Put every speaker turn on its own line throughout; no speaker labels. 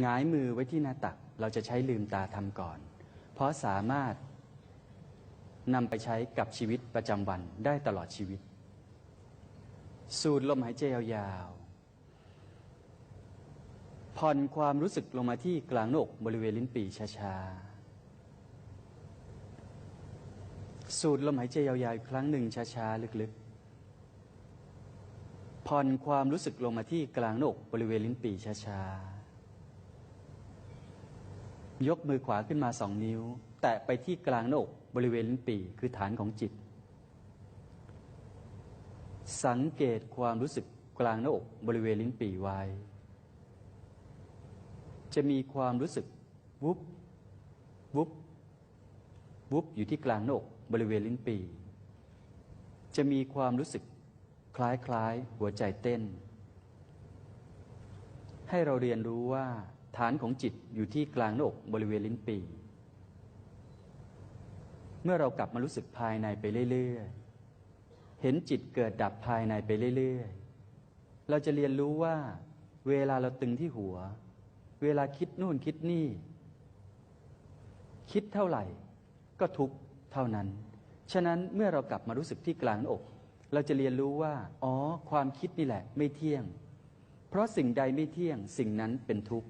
หงายมือไว้ที่หน้าตัก เราจะใช้ลืมตาทำก่อน เพราะสามารถนำไปใช้กับชีวิตประจำวันได้ตลอดชีวิต สูดลมหายใจยาวๆ ผ่อนความรู้สึกลงมาที่กลางหน้าอกบริเวณลิ้นปี่ช้าๆ สูดลมหายใจยาวๆอีกครั้งหนึ่งช้าๆ ลึกๆ ผ่อนความรู้สึกลงมาที่กลางหน้าอกบริเวณลิ้นปี่ช้าๆ ยกมือขวาขึ้นมาสองนิ้ว แตะไปที่กลางหน้าอกบริเวณลิ้นปี่คือฐานของจิต สังเกตความรู้สึกกลางหน้าอกบริเวณลิ้นปี่ไว้ จะมีความรู้สึกวุบวุบวุบอยู่ที่กลางหน้าอกบริเวณลิ้นปี่จะมีความรู้สึกคล้ายๆหัวใจเต้น ให้เราเรียนรู้ว่า ฐานของจิตอยู่ที่กลางหน้าอกบริเวณลิ้นปี่เมื่อเรากลับมารู้สึกภายในไปเรื่อยๆ เห็นจิตเกิดดับภายในไปเรื่อยๆ เราจะเรียนรู้ว่า เวลาเราตึงที่หัว เวลาคิดนู่นคิดนี่ คิดเท่าไหร่ ก็ทุกเท่านั้น ฉะนั้นเมื่อเรากลับมารู้สึกที่กลางอก เราจะเรียนรู้ว่า อ๋อ ความคิดนี่แหละ ไม่เที่ยง เพราะสิ่งใดไม่เที่ยง สิ่งนั้นเป็นทุกข์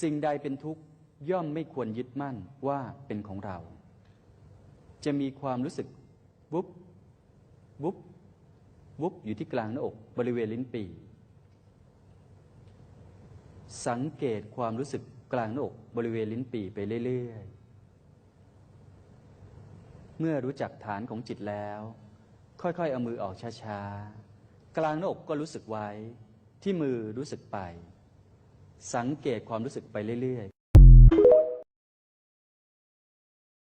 สิ่งใดเป็นทุกข์ย่อมไม่ควรยึดมั่นว่าเป็นของเรา จะมีความรู้สึกวุบวุบวุบอยู่ที่กลางหน้าอกบริเวณลิ้นปี่สังเกตความรู้สึกกลางหน้าอกบริเวณลิ้นปี่ไปเรื่อยๆ เมื่อรู้จักฐานของจิตแล้ว ค่อยๆ เอามือออกช้าๆ กลางหน้าอกก็รู้สึกไว้ ที่มือรู้สึกไป สังเกตความรู้สึกไปเรื่อย